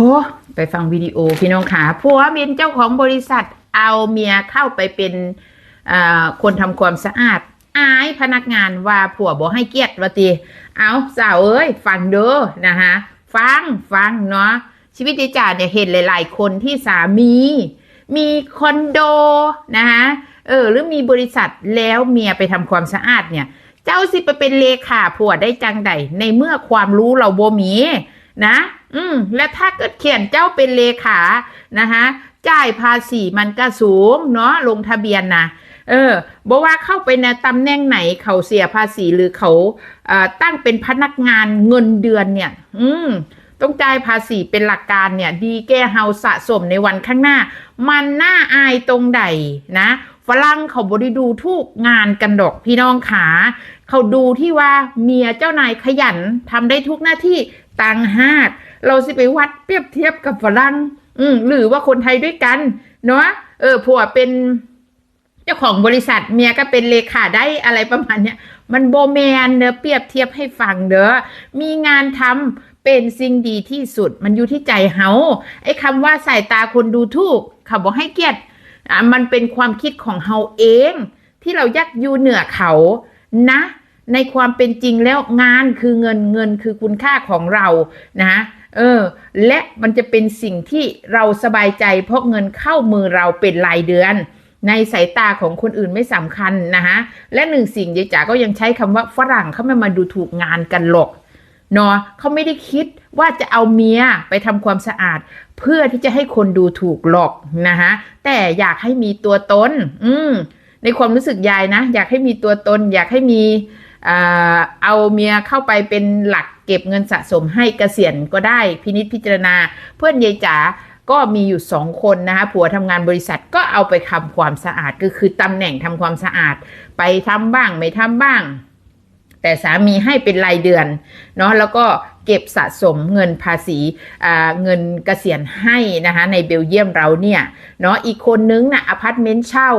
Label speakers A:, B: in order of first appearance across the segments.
A: โอ้ไปฟังวิดีโอพี่น้องขาผัวเป็นเจ้าของบริษัท เอาเมียเข้าไปเป็นคนทำความสะอาด อายพนักงานว่าผัวบอกให้เกียรติวตีเอาสาวเอ้ย ฟังเด้อนะคะฟังฟังเนาะชีวิตดิจ่าเนี่ยเห็นหลาย ๆ คนที่สามี มีคอนโดนะคะเออหรือมีบริษัทแล้วเมียไปทำความสะอาดเนี่ย เจ้าสิไปเป็นเลขาผัวได้จังใดในเมื่อความรู้เราบ่มี นะ อืม และถ้าเกิดเขียนเจ้าเป็นเลขานะคะจ่ายภาษีมันก็สูงเนาะลงทะเบียนนะเออบอกว่าเข้าไปในตำแหน่งไหนเขาเสียภาษีหรือเขาเอ่อตั้งเป็นพนักงานเงินเดือนเนี่ย อืมต้องจ่ายภาษีเป็นหลักการเนี่ย ดีแก่เฮาสะสมในวันข้างหน้า มันน่าอายตรงใดนะฝรั่งเขาบริดูทุกงานกันดอกพี่น้องขา เขาดูที่ว่าเมียเจ้านายขยันทำได้ทุกหน้าที่ ต่างหากเราสิไปวัดเปรียบเทียบกับฝรั่งอืมหรือว่าคนไทยด้วยกัน เนาะเออผัวเป็นเจ้าของบริษัทเมียก็เป็นเลขาได้อะไรประมาณเนี้ยมันโบแมนเด้อเปรียบเทียบให้ฟังเด้อมีงานทำเป็นสิ่งดีที่สุด มันอยู่ที่ใจเฮาไอ้คำว่าสายตาคนดูถูกเขาบอกให้เกียรติอะมันเป็นความคิดของเฮาเอง ที่เรายักอยู่เหนือเขานะ ในความเป็นจริงแล้วงานคือเงินเงินคือคุณค่าของเรานะเออ และมันจะเป็นสิ่งที่เราสบายใจ เพราะเงินเข้ามือเราเป็นรายเดือน ในสายตาของคนอื่นไม่สำคัญนะฮะและหนึ่งสิ่งยายจ๋าก็ยังใช้คำว่าฝรั่งเขาไม่มาดูถูกงานกันหรอกเนาะเขาไม่ได้คิดว่าจะเอาเมียไปทำความสะอาด เพื่อที่จะให้คนดูถูกหรอกนะฮะแต่อยากให้มีตัวตน อืมในความรู้สึกยายนะ อยากให้มีตัวตน อยากให้มี เอาเมียเข้าไปเป็นหลักเก็บเงินสะสมให้เกษียณก็ได้พินิจพิจารณา เพื่อนยายจ๋าก็มีอยู่สองคนนะคะผัวทำงานบริษัทก็เอาไปทำความสะอาดก็คือตำแหน่งทำความสะอาด ไปทำบ้างไม่ทำบ้าง แต่สามีให้เป็นรายเดือนเนาะแล้วก็เก็บสะสมเงินภาษีเงินเกษียณให้นะคะในเบลเยียมเราเนี่ยเนาะอีกคนนึงนะอพาร์ตเมนต์เช่า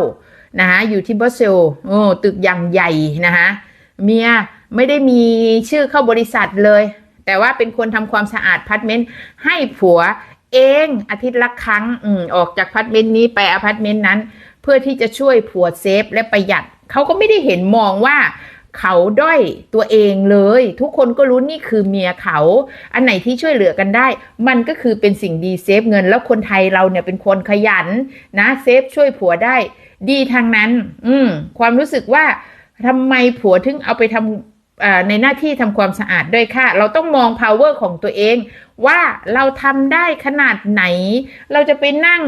A: นะคะอยู่ที่บรัสเซลส์โอตึกอย่างใหญ่นะคะ เมียไม่ได้มีชื่อเข้าบริษัทเลย แต่ว่าเป็นคนทำความสะอาดพาร์ตเมนต์ให้ผัวเองอาทิตย์ละครั้งอออกจากพาร์ตเมนต์นี้ไปอพาร์ตเมนต์นั้น เพื่อที่จะช่วยผัวเซฟและประหยัดเขาก็ไม่ได้เห็นมองว่าเขาด้อยตัวเองเลย ทุกคนก็รู้นี่คือเมียเขา อันไหนที่ช่วยเหลือกันได้ มันก็คือเป็นสิ่งดีเซฟเงิน แล้วคนไทยเราเนี่ยเป็นคนขยันนะเซฟช่วยผัวได้ ดีทางนั้น อืมความรู้สึกว่า ทำไมผัวถึงเอาไปทำอ่าในหน้าที่ทำความสะอาดด้วยค่ะ เราต้องมอง power ของตัวเอง ว่าเราทำได้ขนาดไหน เราจะไปนั่ง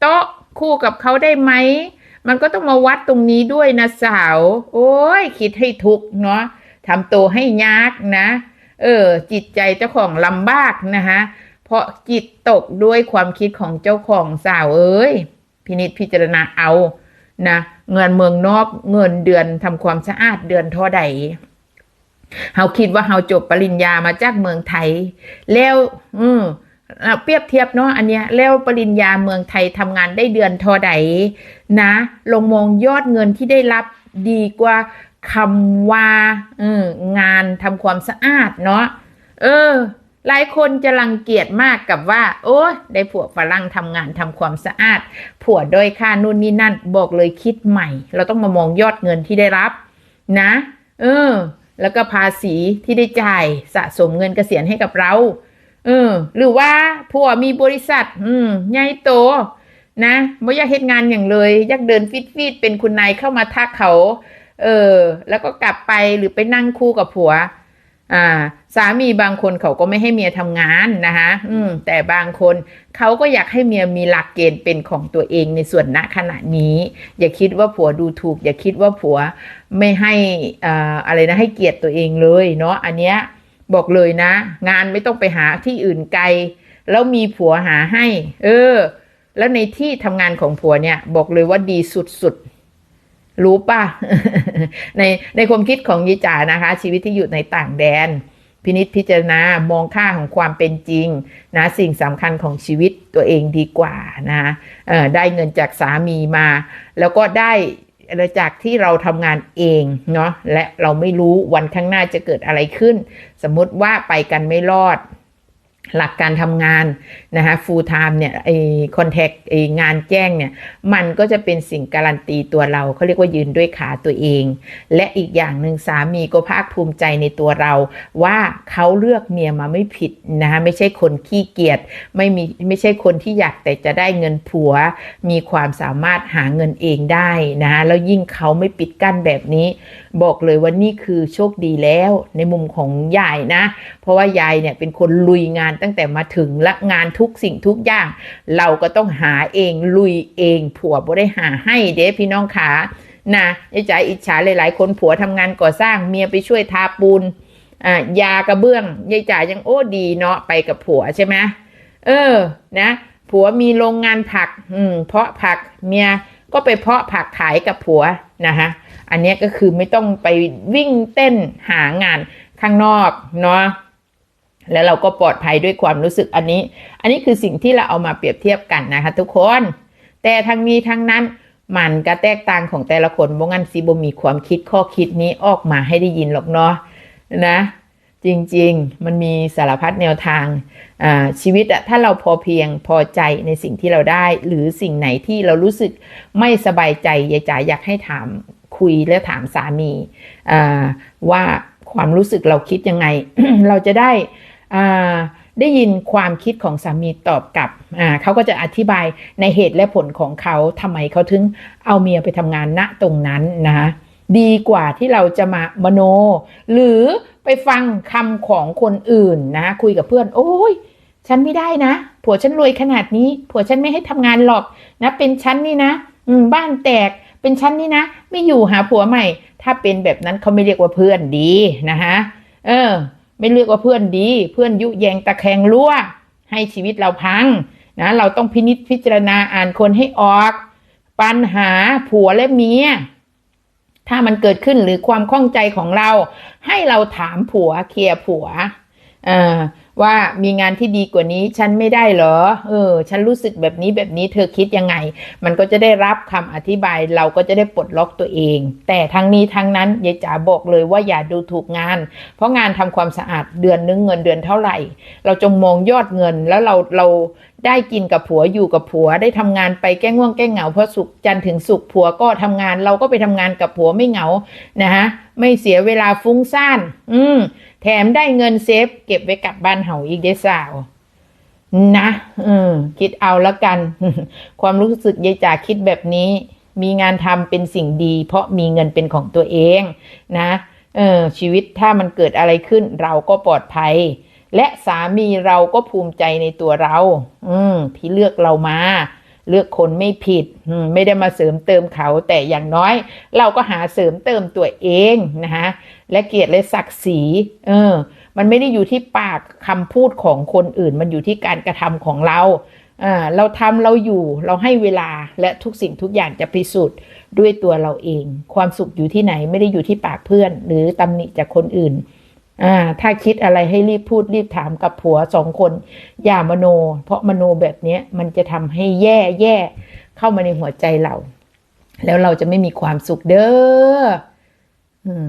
A: โต๊ะคู่กับเขาได้ไหม มันก็ต้องมาวัดตรงนี้ด้วยนะสาว โอ้ยคิดให้ทุกเนาะทำตัวให้ยากนะ เออ จิตใจเจ้าของลำบากนะคะเพราะจิตตกด้วยความคิดของเจ้าของสาวเอ้ยพินิจพิจารณาเอา นะเงินเมืองนอกเงินเดือนทำความสะอาดเดือนเท่าใดเฮาคิดว่าเฮาจบปริญญามาจากเมืองไทย แล้วอืมเปรียบเทียบเนาะอันเนี้ยแล้วปริญญาเมืองไทยทำงานได้เดือนเท่าใดนะ ลงมองยอดเงินที่ได้รับดีกว่าคำว่าเอองานทำความสะอาดเนาะเออ หลายคนจะรังเกียจมากกับว่า โอ้ได้ผัวฝรั่งทำงานทำความสะอาด ผัวด้อยค่านู่นนี่นั่นบอกเลยคิดใหม่ เราต้องมามองยอดเงินที่ได้รับ นะ เออ แล้วก็ภาษีที่ได้จ่ายสะสมเงินเกษียณให้กับเรา เออ หรือว่าผัวมีบริษัท อืมใหญ่โต นะไม่อยากเฮ็ดงานอย่างเลยอยากเดินฟิตฟิตเป็นคุณนายเข้ามาทักเขา เออ แล้วก็กลับไปหรือไปนั่งคู่กับผัว อ่าสามีบางคนเขาก็ไม่ให้เมียทำงานนะคะอืมแต่บางคนเขาก็อยากให้เมียมีหลักเกณฑ์เป็นของตัวเองในส่วนณขณะนี้ อย่าคิดว่าผัวดูถูก อย่าคิดว่าผัวไม่ให้อ่าอะไรนะให้เกียรติตัวเองเลยเนาะอันเนี้ยบอกเลยนะ งานไม่ต้องไปหาที่อื่นไกล แล้วมีผัวหาให้ เออ แล้วในที่ทำงานของผัวเนี่ย บอกเลยว่าดีสุดๆ รู้ป่ะ ในในความคิดของยิจ๋านะคะ ชีวิตที่อยู่ในต่างแดน พินิจพิจารณามองค่าของความเป็นจริงนะสิ่งสำคัญของชีวิตตัวเองดีกว่านะเออได้เงินจากสามีมา แล้วก็ได้จากที่เราทำงานเองเนาะและเราไม่รู้วันข้างหน้าจะเกิดอะไรขึ้น สมมติว่าไปกันไม่รอด หลักการทำงานนะคะ full time เนี่ยไอ้ contact ไอ้งานแจ้งเนี่ยมันก็จะเป็นสิ่งการันตีตัวเราเขาเรียกว่ายืนด้วยขาตัวเอง และอีกอย่างหนึ่งสามีก็ภาคภูมิใจในตัวเรา ว่าเขาเลือกเมียมาไม่ผิดนะคะไม่ใช่คนขี้เกียจไม่มีไม่ใช่คนที่อยากแต่จะได้เงินผัว มีความสามารถหาเงินเองได้นะคะแล้วยิ่งเขาไม่ปิดกั้นแบบนี้ บอกเลยว่านี่คือโชคดีแล้วในมุมของยายนะ เพราะว่ายายเนี่ยเป็นคนลุยงานตั้งแต่มาถึงและงานทุกสิ่งทุกอย่าง เราก็ต้องหาเองลุยเองผัวบ่ได้หาให้เด้พี่น้องขานะยายจ๋าอิจฉาหลาย ๆ คนผัวทำงานก่อสร้างเมียไปช่วยทาปูนอ่ายากระเบื้องยายจ๋ายังโอ้ดีเนาะไปกับผัวใช่ไหมเออนะ ผัวมีโรงงานผัก อืม เพาะผักเมียก็ไปเพาะผักขายกับผัว นะคะอันนี้ก็คือไม่ต้องไปวิ่งเต้นหางานข้างนอกเนาะแล้วเราก็ปลอดภัยด้วยความรู้สึกอันนี้ อันนี้คือสิ่งที่เราเอามาเปรียบเทียบกันนะคะทุกคน แต่ทั้งนี้ทั้งนั้นมันก็แตกต่างของแต่ละคนบ่งั้นสิบ่มีความคิดข้อคิดนี้ออกมาให้ได้ยินหรอกเนาะนะ จริงๆ มันมีสารพัดแนวทางชีวิตอะถ้าเราพอเพียงพอใจในสิ่งที่เราได้ หรือสิ่งไหนที่เรารู้สึกไม่สบายใจยายจ๋าอยากให้ถามคุยและถามสามีว่าความรู้สึกเราคิดยังไง เราจะได้ได้ยินความคิดของสามีตอบกลับ เขาก็จะอธิบายในเหตุและผลของเขาทำไมเขาถึงเอาเมียไปทำงานณตรงนั้นนะ ดีกว่าที่เราจะมามโน หรือไปฟังคำของคนอื่นนะ คุยกับเพื่อน โอ้ยฉันไม่ได้นะ ผัวฉันรวยขนาดนี้ ผัวฉันไม่ให้ทำงานหรอกนะ เป็นฉันนี่นะ อืมบ้านแตกเป็นฉันนี่นะ ไม่อยู่หาผัวใหม่ ถ้าเป็นแบบนั้นเขาไม่เรียกว่าเพื่อนดีนะคะเออ ไม่เรียกว่าเพื่อนดี เพื่อนยุแยงตะแคงรั่ว ให้ชีวิตเราพังนะเราต้องพินิจพิจารณาอ่านคนให้ออก ปัญหาผัวและเมีย ถ้ามันเกิดขึ้นหรือความข้องใจของเรา ให้เราถามผัวเคลียร์ผัวว่ามีงานที่ดีกว่านี้ฉันไม่ได้เหรอ เออ ฉันรู้สึกแบบนี้แบบนี้เธอคิดยังไง มันก็จะได้รับคำอธิบายเราก็จะได้ปลดล็อกตัวเอง แต่ทั้งนี้ทั้งนั้นยายจ๋าบอกเลยว่าอย่าดูถูกงาน เพราะงานทำความสะอาดเดือนนึงเงินเดือนเท่าไหร่ เราจงมองยอดเงินแล้วเราเรา ได้กินกับผัวอยู่กับผัวได้ทำงานไปแก้ง่วงแก้เหงาเพราะสุขจันถึงสุขผัวก็ทำงานเราก็ไปทำงานกับผัวไม่เหงานะฮะไม่เสียเวลาฟุ้งซ่าน อืม แถมได้เงินเซฟ เก็บไว้กลับบ้านเฮาอีกได้สาว นะอืมคิดเอาล้วกัน ความรู้สึกยายจ๋าคิดแบบนี้ มีงานทำเป็นสิ่งดี เพราะมีเงินเป็นของตัวเอง นะ เออชีวิตถ้ามันเกิดอะไรขึ้น เราก็ปลอดภัย และสามีเราก็ภูมิใจในตัวเรา อืม ที่เลือกเรามา เลือกคนไม่ผิดมไม่ได้มาเสริมเติมเขา แต่อย่างน้อย เราก็หาเสริมเติมตัวเองนะคะและเกียรติและศักดิ์ศรี เออ มันไม่ได้อยู่ที่ปากคำพูดของคนอื่น มันอยู่ที่การกระทำของเราอ่าเราทำเราอยู่เราให้เวลาและทุกสิ่งทุกอย่างจะพิสูจน์ด้วยตัวเราเอง ความสุขอยู่ที่ไหนไม่ได้อยู่ที่ปากเพื่อน หรือตำหนิจากคนอื่น อ่าถ้าคิดอะไรให้รีบพูดรีบถามกับผัวสองคน อย่ามโน เพราะมโนแบบเนี้ยมันจะทำให้แย่แย่เข้ามาในหัวใจเรา แล้วเราจะไม่มีความสุขเด้ออืม